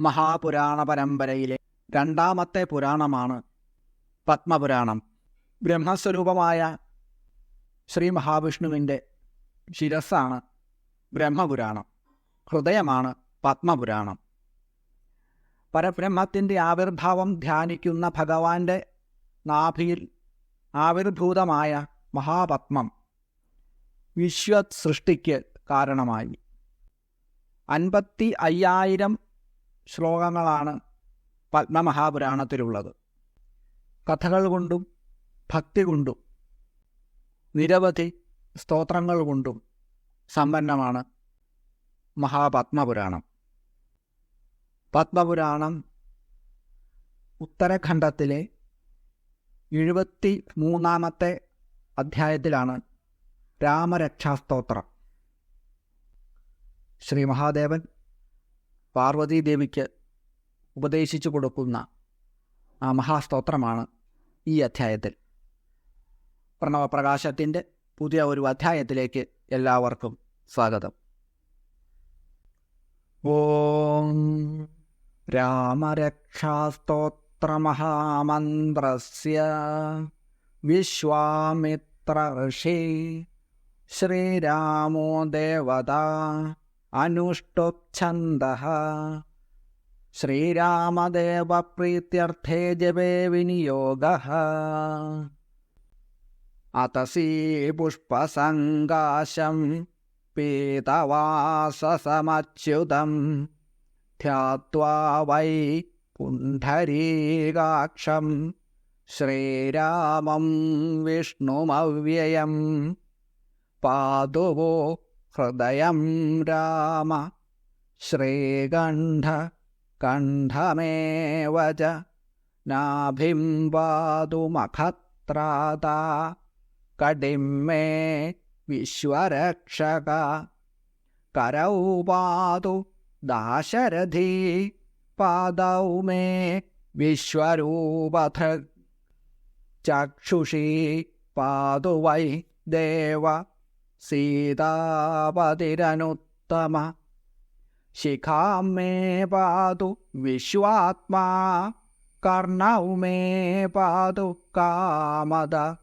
മഹാപുരാണ പരമ്പരയിലെ രണ്ടാമത്തെ പുരാണമാണ് പത്മപുരാണം. ബ്രഹ്മസ്വരൂപമായ ശ്രീ മഹാവിഷ്ണുവിന്റെ ശിരസ്സാണ് ബ്രഹ്മപുരാണം. ഹൃദയമാണ് പത്മപുരാണം. പരബ്രഹ്മത്തിന്റെ ആവിർഭാവം ധ്യാനിക്കുന്ന ഭഗവാന്റെ നാഭിയിൽ ആവിർഭൂതമായ മഹാപത്മം വിശ്വ സൃഷ്ടിക്ക് കാരണമായി. അൻപത്തി അയ്യായിരം ശ്ലോകങ്ങളാണ് പത്മമഹാപുരാണത്തിലുള്ളത്. കഥകൾ കൊണ്ടും ഭക്തി കൊണ്ടും നിരവധി സ്തോത്രങ്ങൾ കൊണ്ടും സമ്പന്നമാണ് മഹാപത്മപുരാണം. പത്മപുരാണം ഉത്തരഖണ്ഡത്തിലെ എഴുപത്തി മൂന്നാമത്തെ അധ്യായത്തിലാണ് രാമരക്ഷാസ്തോത്രം. ശ്രീ മഹാദേവൻ പാർവതീദേവിക്ക് ഉപദേശിച്ചു കൊടുക്കുന്ന ആ മഹാസ്തോത്രമാണ് ഈ അധ്യായത്തിൽ. പ്രണവപ്രകാശത്തിന്റെ പുതിയ ഒരു അധ്യായത്തിലേക്ക് എല്ലാവർക്കും സ്വാഗതം. ഓം രാമരക്ഷാസ്തോത്രമഹാമന്ത്രസ്യ വിശ്വാമിത്ര ഋഷി ശ്രീരാമോ ദേവത അനുഷ്ടുപ്ഛന്ദഃ ശ്രീരാമദേവപ്രീത്യർത്ഥേ ജപേ വിനിയോഗः അതസീ പുഷ്പസങ്കാശം പീതവാസസമച്യുതം ധ്യാത്വാ വൈ പുണ്ഡരീകാക്ഷം ശ്രീരാമം വിഷ്ണുമവ്യയം പാതുവോ हृदयं राम श्रीगण्ठ कण्ठमेव च नाभिं वादुमखत्राता कडिं मे विश्वरक्षक करौ पातु दाशरथी पादौ मे विश्वरूपथ चक्षुषी पादु वै देव സീതാപതിരനുത്തമ. ശിഖാം മേ പാതു വിശ്വാത്മാ കർണൗ മേ പാതു കാമത.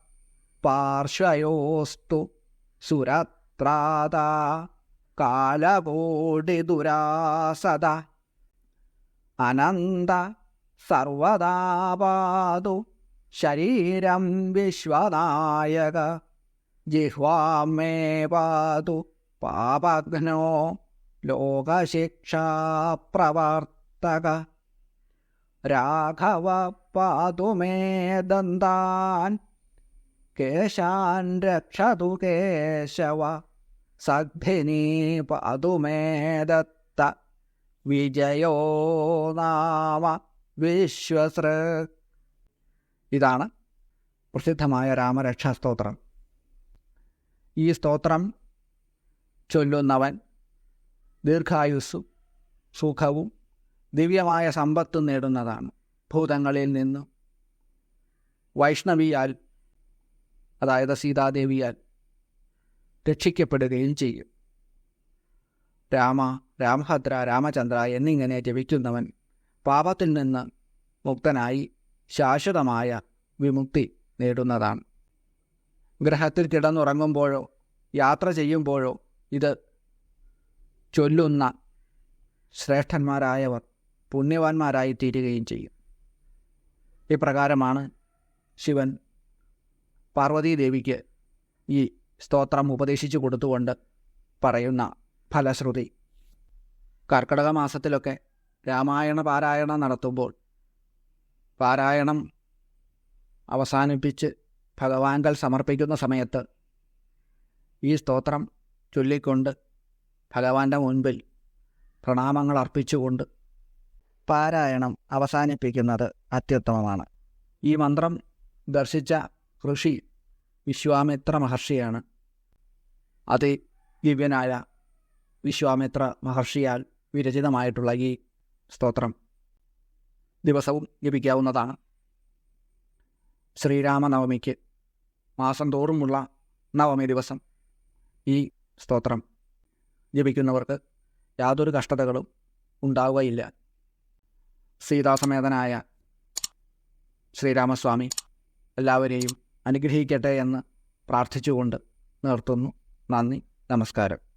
പാർശ്വയോസ്തു സുരത്രാത കാലകോടി ദുരാസത അനന്ത സർവദാപാതു ശരീരം വിശ്വനായക. ജിഹ്വാമേ പാതു പാപഘ്നോ ലോകശിക്ഷാപ്രവർത്തക രാഘവ പാതു മേ ദന്താൻ കേശാൻ രക്ഷതു കേശവ സഗ്ഭിനീ പാതു മേ ദത്ത വിജയോ നാമ വിശ്വസൃ ഇതാണ് പ്രസിദ്ധമായ രാമരക്ഷാസ്തോത്രം ഈ സ്തോത്രം ചൊല്ലുന്നവൻ ദീർഘായുസ്സും സുഖവും ദിവ്യമായ സമ്പത്തും നേടുന്നതാണ് ഭൂതങ്ങളിൽ നിന്നും. വൈഷ്ണവിയാൽ അതായത് സീതാദേവിയാൽ രക്ഷിക്കപ്പെടുകയും ചെയ്യും. രാമ രാമഭദ്ര രാമചന്ദ്ര എന്നിങ്ങനെ ജപിക്കുന്നവൻ പാപത്തിൽ നിന്ന് മുക്തനായി ശാശ്വതമായ വിമുക്തി നേടുന്നതാണ്. ഗ്രഹത്തിൽ കിടന്നുറങ്ങുമ്പോഴോ യാത്ര ചെയ്യുമ്പോഴോ ഇത് ചൊല്ലുന്ന ശ്രേഷ്ഠന്മാരായവർ പുണ്യവാന്മാരായി തീരുകയും ചെയ്യും. ഇപ്രകാരമാണ് ശിവൻ പാർവതീദേവിക്ക് ഈ സ്തോത്രം ഉപദേശിച്ചു കൊടുത്തുകൊണ്ട് പറയുന്ന ഫലശ്രുതി. കർക്കിടക മാസത്തിലൊക്കെ രാമായണ പാരായണം നടത്തുമ്പോൾ പാരായണം അവസാനിപ്പിച്ച് ഭഗവാൻകൾ സമർപ്പിക്കുന്ന സമയത്ത് ഈ സ്തോത്രം ചൊല്ലിക്കൊണ്ട് ഭഗവാന്റെ മുൻപിൽ പ്രണാമങ്ങൾ അർപ്പിച്ചുകൊണ്ട് പാരായണം അവസാനിപ്പിക്കുന്നത് അത്യുത്തമമാണ്. ഈ മന്ത്രം ദർശിച്ച ഋഷി വിശ്വാമിത്ര മഹർഷിയാണ്. അതി ദിവ്യനായ വിശ്വാമിത്ര മഹർഷിയാൽ വിരചിതമായിട്ടുള്ള ഈ സ്തോത്രം ദിവസവും ജപിക്കാവുന്നതാണ് ശ്രീരാമനവമിക്ക് മാസം തോറുമുള്ള നവമി ദിവസം ഈ സ്തോത്രം ജപിക്കുന്നവർക്ക് യാതൊരു കഷ്ടതകളും ഉണ്ടാവുകയില്ല. സീതാസമേതനായ ശ്രീരാമസ്വാമി എല്ലാവരെയും അനുഗ്രഹിക്കട്ടെ എന്ന് പ്രാർത്ഥിച്ചുകൊണ്ട് നിർത്തുന്നു. നന്ദി നമസ്കാരം.